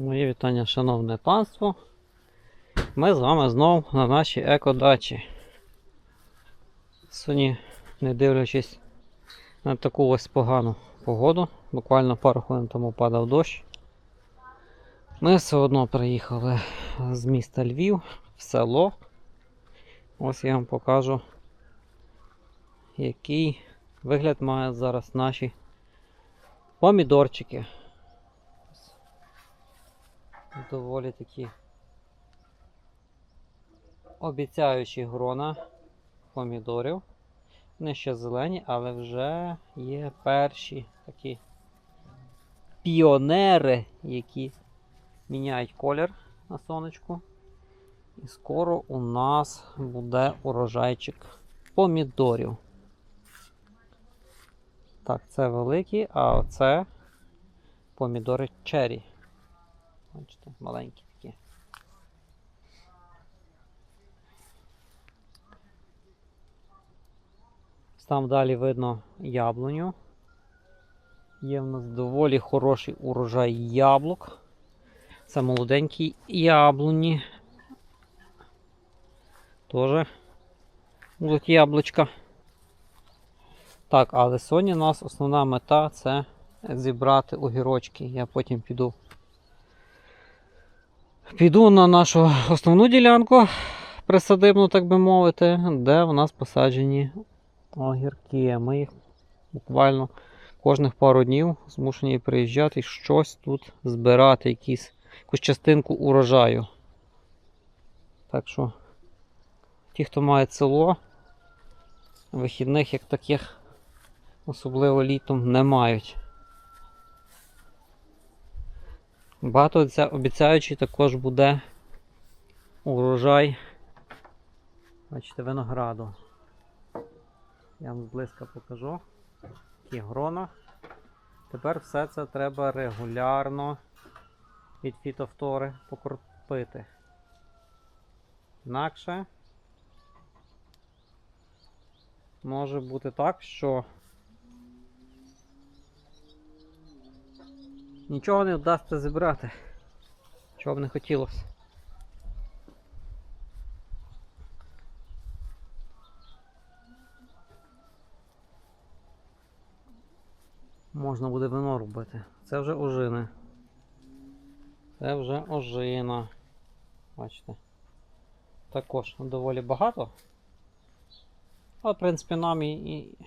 Мої вітання, шановне панство. Ми з вами знову на нашій екодачі. Сьогодні, не дивлячись на таку ось погану погоду, буквально пару хвилин тому падав дощ. Ми все одно приїхали з міста Львів в село. Ось я вам покажу, який вигляд мають зараз наші помідорчики. Доволі такі обіцяючі грона помідорів. Вони ще зелені, але вже є перші такі піонери, які міняють колір на сонечку. І скоро у нас буде урожайчик помідорів. Так, це великі, а оце помідори черрі. Бачите, маленькі такі. Там далі видно яблуню. Є в нас доволі хороший урожай яблук. Це молоденькі яблуні. Тоже будуть яблучка. Так, але сьогодні у нас основна мета це зібрати огірочки. Я потім піду Піду на нашу основну ділянку, присадибну, так би мовити, де в нас посаджені огірки. Ми їх буквально кожних пару днів змушені приїжджати і щось тут збирати, якісь, якусь частинку урожаю. Так що ті, хто має село, вихідних як таких, особливо літом, не мають. Багато це обіцяючи також буде урожай. Бачите, винограду. Я вам зблизька покажу. Такі грона. Тепер все це треба регулярно від фітофтори покропити. Інакше може бути так, що Нічого не вдасться зібрати. Чого б не хотілося. Можна буде вино робити. Це вже ожини. Це вже ожина. Бачите. Також доволі багато. Але, в принципі, нам і, і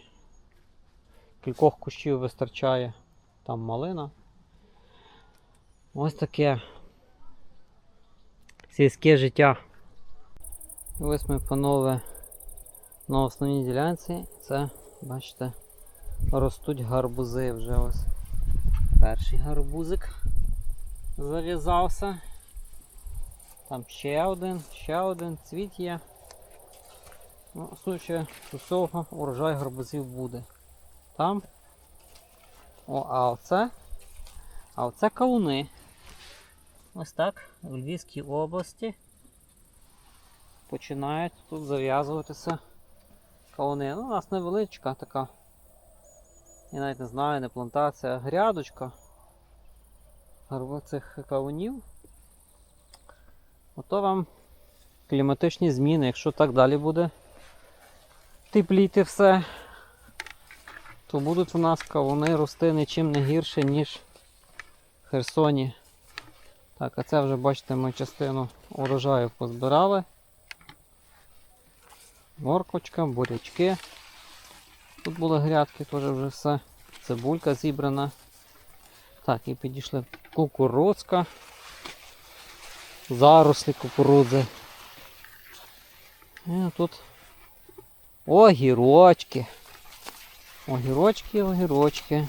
кількох кущів вистачає. Там малина. Ось таке сільське життя. Ось ми, панове, на основній ділянці. Це, бачите, ростуть гарбузи вже ось. Перший гарбузик зав'язався. Там ще один, ще один цвіт є. Ну, з усього, урожай гарбузів буде. Там. О, а оце. А оце кавуни. Ось так в Львівській області починають тут зав'язуватися кавуни. Ну, у нас невеличка така. Я навіть не знаю, не плантація, грядочка цих кавунів. Ото вам кліматичні зміни, якщо так далі буде тепліти все, то будуть у нас кавуни рости нічим не гірше, ніж в Херсоні. Так, а це вже, бачите, ми частину урожаю позбирали. Моркочка, бурячки. Тут були грядки, теж вже все. Цибулька зібрана. Так, і підійшли кукурудзка. Зарослі кукурудзи. І тут огірочки. Огірочки, огірочки.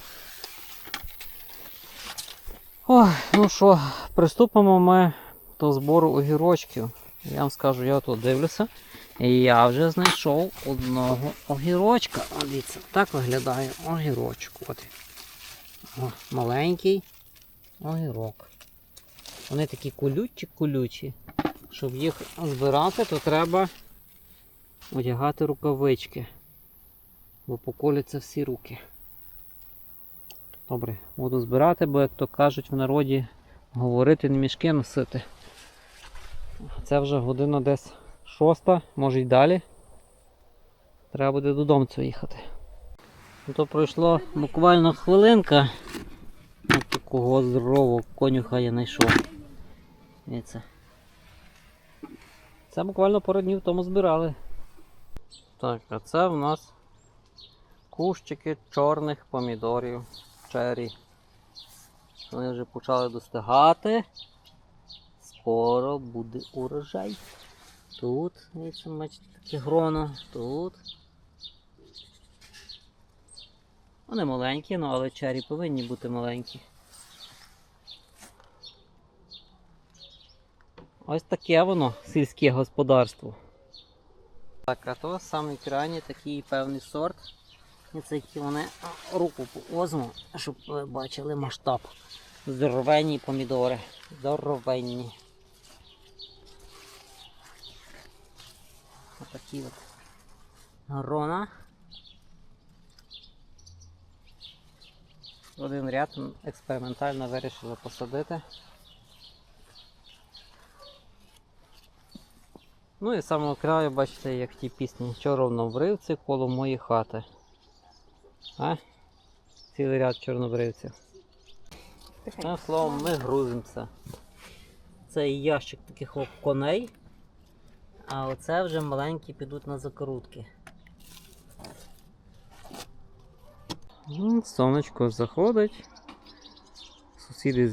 Ой, ну що, приступимо ми до збору огірочків. Я вам скажу, я тут дивлюся. І я вже знайшов одного огірочка. О, Дивіться, так виглядає огірочок. От. О, маленький огірок. Вони такі колючі-колючі. Щоб їх збирати, то треба одягати рукавички. Бо поколяться всі руки. Добре, буду збирати, бо, як то кажуть в народі, говорити, не мішки носити. Це вже година десь шоста, може й далі. Треба буде додому їхати. Ну, То пройшло буквально хвилинка. От такого здорового конюха я знайшов. Дивіться. Це буквально пару днів тому збирали. Так, а це в нас кущики чорних помідорів черрі. Вони вже почали достигати. Скоро буде урожай. Тут, дивіться, бачите, таке гроно, тут. Вони маленькі, ну але чері повинні бути маленькі. Ось таке воно, сільське господарство. Так, а то самий крайній такий певний сорт. І це вони руку возьму, щоб ви бачили масштаб. Здоровенні помідори. Здоровенні. Отакі от грона. Один ряд експериментально вирішили посадити. Ну і з самого краю, бачите, як в тій пісні, чорновбривці коло моєї хати. А? Цілий ряд чорнобривців. Одним словом, ми грузимося. Це ящик таких от коней. А оце вже маленькі підуть на закрутки. Ну, Сонечко заходить. Сусіди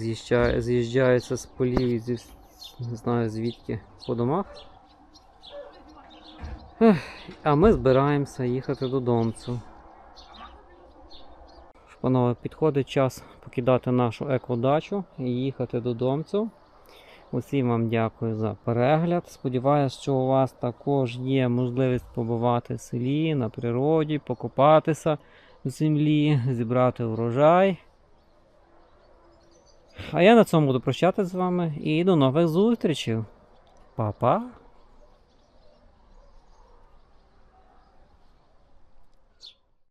з'їжджаються з полів і зі, не знаю звідки по домах. А ми збираємося їхати додому. Панове, підходить час покидати нашу екодачу і їхати додому. Усім вам дякую за перегляд. Сподіваюсь, що у вас також є можливість побувати в селі, на природі, покопатися в землі, зібрати урожай. А я на цьому буду прощатися з вами і до нових зустрічей. Па-па!